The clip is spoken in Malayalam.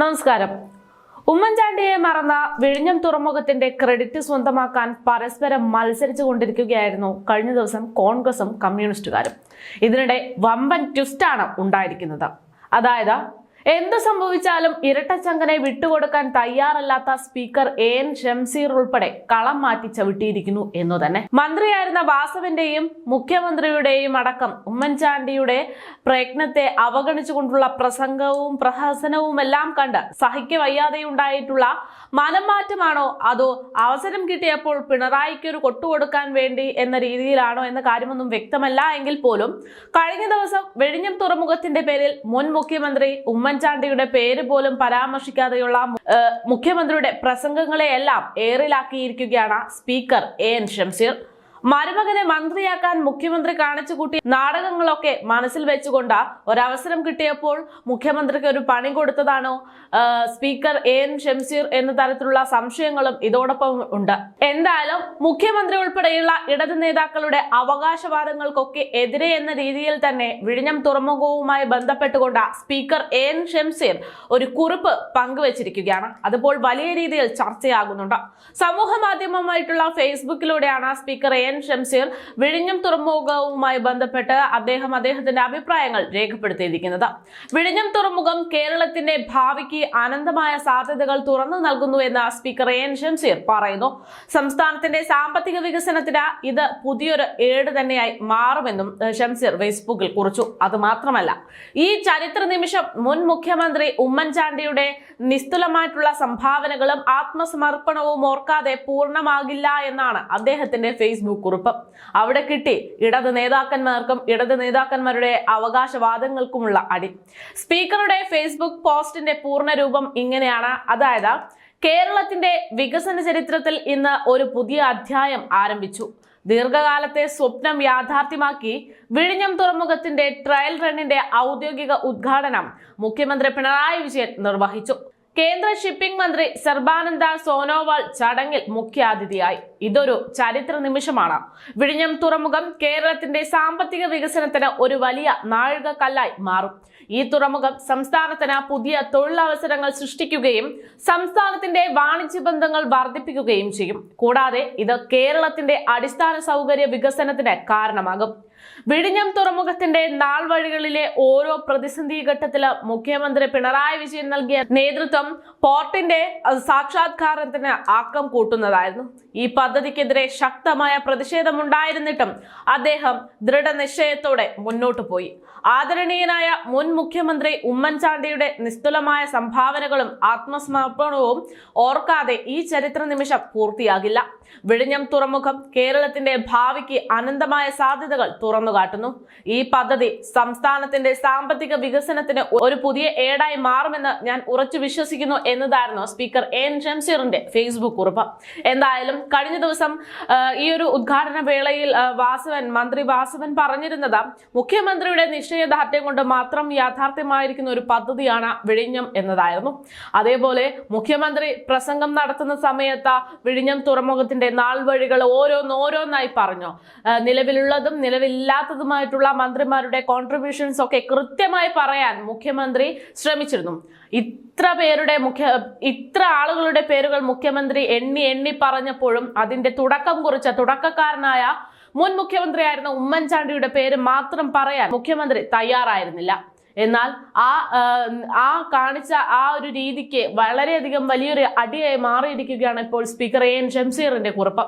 നമസ്കാരം. ഉമ്മൻചാണ്ടിയെ മറന്ന വിഴിഞ്ഞം തുറമുഖത്തിന്റെ ക്രെഡിറ്റ് സ്വന്തമാക്കാൻ പരസ്പരം മത്സരിച്ചു കൊണ്ടിരിക്കുകയായിരുന്നു കഴിഞ്ഞ ദിവസം കോൺഗ്രസും കമ്മ്യൂണിസ്റ്റുകാരും. ഇതിനിടെ വമ്പൻ ട്വിസ്റ്റാണ് ഉണ്ടായിരിക്കുന്നത്. അതായത് എന്ത് സംഭവിച്ചാലും ഇരട്ടച്ചങ്കനെ വിട്ടുകൊടുക്കാൻ തയ്യാറല്ലാത്ത സ്പീക്കർ എ എൻ ഷംസീർ ഉൾപ്പെടെ കളം മാറ്റി ചവിട്ടിയിരിക്കുന്നു എന്ന് തന്നെ. മന്ത്രിയായിരുന്ന വാസവന്റെയും മുഖ്യമന്ത്രിയുടെയും അടക്കം ഉമ്മൻചാണ്ടിയുടെ പ്രയത്നത്തെ അവഗണിച്ചുകൊണ്ടുള്ള പ്രസംഗവും പ്രഹസനവും എല്ലാം കണ്ട് സഹിക്ക വയ്യാതെയുണ്ടായിട്ടുള്ള മനംമാറ്റമാണോ? അതോ അവസരം കിട്ടിയപ്പോൾ പിണറായിക്ക് ഒരു കൊട്ടുകൊടുക്കാൻ വേണ്ടി എന്ന രീതിയിലാണോ എന്ന കാര്യമൊന്നും വ്യക്തമല്ല എങ്കിൽ പോലും കഴിഞ്ഞ ദിവസം വെഴിഞ്ഞം തുറമുഖത്തിന്റെ പേരിൽ മുൻ മുഖ്യമന്ത്രി ഉമ്മൻചാണ്ടിയുടെ പേര് പോലും പരാമർശിക്കാതെയുള്ള മുഖ്യമന്ത്രിയുടെ പ്രസംഗങ്ങളെയെല്ലാം ഏറിലാക്കിയിരിക്കുകയാണ് സ്പീക്കർ എ എൻ ഷംസീർ. മരുമകനെ മന്ത്രിയാക്കാൻ മുഖ്യമന്ത്രി കാണിച്ചു കൂട്ടി നാടകങ്ങളൊക്കെ മനസ്സിൽ വെച്ചുകൊണ്ട് ഒരവസരം കിട്ടിയപ്പോൾ മുഖ്യമന്ത്രിക്ക് ഒരു പണി കൊടുത്തതാണോ? സ്പീക്കർ എ എൻ ഷംസീർ എന്ന തരത്തിലുള്ള സംശയങ്ങളും ഇതോടൊപ്പം ഉണ്ട്. എന്തായാലും മുഖ്യമന്ത്രി ഉൾപ്പെടെയുള്ള ഇടത് നേതാക്കളുടെ അവകാശവാദങ്ങൾക്കൊക്കെ എതിരെ എന്ന രീതിയിൽ തന്നെ വിഴിഞ്ഞം തുറമുഖവുമായി ബന്ധപ്പെട്ടുകൊണ്ട് സ്പീക്കർ എ എൻ ഷംസീർ ഒരു കുറിപ്പ് പങ്കുവച്ചിരിക്കുകയാണ്. അതിപ്പോൾ വലിയ രീതിയിൽ ചർച്ചയാകുന്നുണ്ട്. സമൂഹ മാധ്യമമായിട്ടുള്ള ഫേസ്ബുക്കിലൂടെയാണ് സ്പീക്കർ എ എൻ ഷംസീർ വിഴിഞ്ഞം തുറമുഖവുമായി ബന്ധപ്പെട്ട് അദ്ദേഹം അദ്ദേഹത്തിന്റെ അഭിപ്രായങ്ങൾ രേഖപ്പെടുത്തിയിരിക്കുന്നത്. വിഴിഞ്ഞം തുറമുഖം കേരളത്തിന്റെ ഭാവിക്ക് അനന്തമായ സാധ്യതകൾ തുറന്നു നൽകുന്നു എന്ന് സ്പീക്കർ എൻ. ഷംസീർ പറയുന്നു. സംസ്ഥാനത്തിന്റെ സാമ്പത്തിക വികസനത്തിന് ഇത് പുതിയൊരു ഏട് തന്നെയായി മാറുമെന്നും ഷംസീർ ഫേസ്ബുക്കിൽ കുറിച്ചു. അത് മാത്രമല്ല ഈ ചരിത്ര നിമിഷം മുൻ മുഖ്യമന്ത്രി ഉമ്മൻചാണ്ടിയുടെ നിസ്തുലമായിട്ടുള്ള സംഭാവനകളും ആത്മസമർപ്പണവും ഓർക്കാതെ പൂർണമാകില്ല എന്നാണ് അദ്ദേഹത്തിന്റെ ഫേസ്ബുക്ക് കുറിപ്പ്. അവിടെ കിട്ടി ഇടത് നേതാക്കന്മാർക്കും ഇടത് നേതാക്കന്മാരുടെ അവകാശവാദങ്ങൾക്കുമുള്ള അടി. സ്പീക്കറുടെ ഫേസ്ബുക്ക് പോസ്റ്റിന്റെ പൂർണരൂപം ഇങ്ങനെയാണ്. അതായത് കേരളത്തിന്റെ വികസന ചരിത്രത്തിൽ ഇന്ന് ഒരു പുതിയ അധ്യായം ആരംഭിച്ചു. ദീർഘകാലത്തെ സ്വപ്നം യാഥാർത്ഥ്യമാക്കി വിഴിഞ്ഞം തുറമുഖത്തിന്റെ ട്രയൽ റണ്ണിന്റെ ഔദ്യോഗിക ഉദ്ഘാടനം മുഖ്യമന്ത്രി പിണറായി വിജയൻ നിർവഹിച്ചു. കേന്ദ്ര ഷിപ്പിംഗ് മന്ത്രി സർബാനന്ദ സോനോവാൾ ചടങ്ങിൽ മുഖ്യാതിഥിയായി. ഇതൊരു ചരിത്ര നിമിഷമാണ്. വിഴിഞ്ഞം തുറമുഖം കേരളത്തിന്റെ സാമ്പത്തിക വികസനത്തിന് ഒരു വലിയ നാഴികക്കല്ലായി മാറും. ഈ തുറമുഖം സംസ്ഥാനത്തിന് പുതിയ തൊഴിലവസരങ്ങൾ സൃഷ്ടിക്കുകയും സംസ്ഥാനത്തിന്റെ വാണിജ്യ ബന്ധങ്ങൾ വർദ്ധിപ്പിക്കുകയും ചെയ്യും. കൂടാതെ ഇത് കേരളത്തിന്റെ അടിസ്ഥാന സൗകര്യ വികസനത്തിന് കാരണമാകും. വിഴിഞ്ഞം തുറമുഖത്തിന്റെ നാൾ വഴികളിലെ ഓരോ പ്രതിസന്ധി ഘട്ടത്തിൽ മുഖ്യമന്ത്രി പിണറായി വിജയൻ നൽകിയ നേതൃത്വം പോർട്ടിന്റെ സാക്ഷാത്കാരത്തിന് ആക്കം കൂട്ടുന്നതായിരുന്നു. ഈ പദ്ധതിക്കെതിരെ ശക്തമായ പ്രതിഷേധമുണ്ടായിരുന്നിട്ടും അദ്ദേഹം ദൃഢനിശ്ചയത്തോടെ മുന്നോട്ടു പോയി. ആദരണീയനായ മുൻ മുഖ്യമന്ത്രി ഉമ്മൻചാണ്ടിയുടെ നിസ്തുലമായ സംഭാവനകളും ആത്മസമർപ്പണവും ഓർക്കാതെ ഈ ചരിത്ര നിമിഷം പൂർത്തിയാകില്ല. വിഴിഞ്ഞം തുറമുഖം കേരളത്തിന്റെ ഭാവിക്ക് അനന്തമായ സാധ്യതകൾ തുറന്നുകാട്ടുന്നു. ഈ പദ്ധതി സംസ്ഥാനത്തിന്റെ സാമ്പത്തിക വികസനത്തിന് ഒരു പുതിയ ഏടായി മാറുമെന്ന് ഞാൻ ഉറച്ചു വിശ്വസിക്കുന്നു എന്നതായിരുന്നു സ്പീക്കർ എൻ ഷംസീറിന്റെ ഫേസ്ബുക്ക് കുറിപ്പ്. എന്തായാലും കഴിഞ്ഞ ദിവസം ഈ ഒരു ഉദ്ഘാടന വേളയിൽ വാസവൻ മന്ത്രി വാസവൻ പറഞ്ഞിരുന്നത് മുഖ്യമന്ത്രിയുടെ നിശ്ചയദാർഢ്യം കൊണ്ട് മാത്രം യാഥാർത്ഥ്യമായിരിക്കുന്ന ഒരു പദ്ധതിയാണ് വിഴിഞ്ഞം എന്നതായിരുന്നു. അതേപോലെ മുഖ്യമന്ത്രി പ്രസംഗം നടത്തുന്ന സമയത്ത് വിഴിഞ്ഞം തുറമുഖത്തിന്റെ നാൾ വഴികൾ ഓരോന്നോരോന്നായി പറഞ്ഞു. നിലവിലുള്ളതും നിലവില്ലാത്തതുമായിട്ടുള്ള മന്ത്രിമാരുടെ കോൺട്രിബ്യൂഷൻസ് ഒക്കെ കൃത്യമായി പറയാൻ മുഖ്യമന്ത്രി ശ്രമിച്ചിരുന്നു. ഇത്ര പേരുടെ മുഖ്യ ഇത്ര ആളുകളുടെ പേരുകൾ മുഖ്യമന്ത്രി എണ്ണി എണ്ണി പറഞ്ഞപ്പോഴും അതിന്റെ തുടക്കം കുറിച്ച തുടക്കക്കാരനായ മുൻ മുഖ്യമന്ത്രിയായിരുന്ന ഉമ്മൻചാണ്ടിയുടെ പേര് മാത്രം പറയാൻ മുഖ്യമന്ത്രി തയ്യാറായിരുന്നില്ല. എന്നാൽ ആ ആ, കാണിച്ച ആ ഒരു രീതിക്ക് വളരെയധികം വലിയൊരു അടിയായി മാറിയിരിക്കുകയാണ് ഇപ്പോൾ സ്പീക്കർ എ എൻ ഷംസീറിന്റെ കുറിപ്പ്.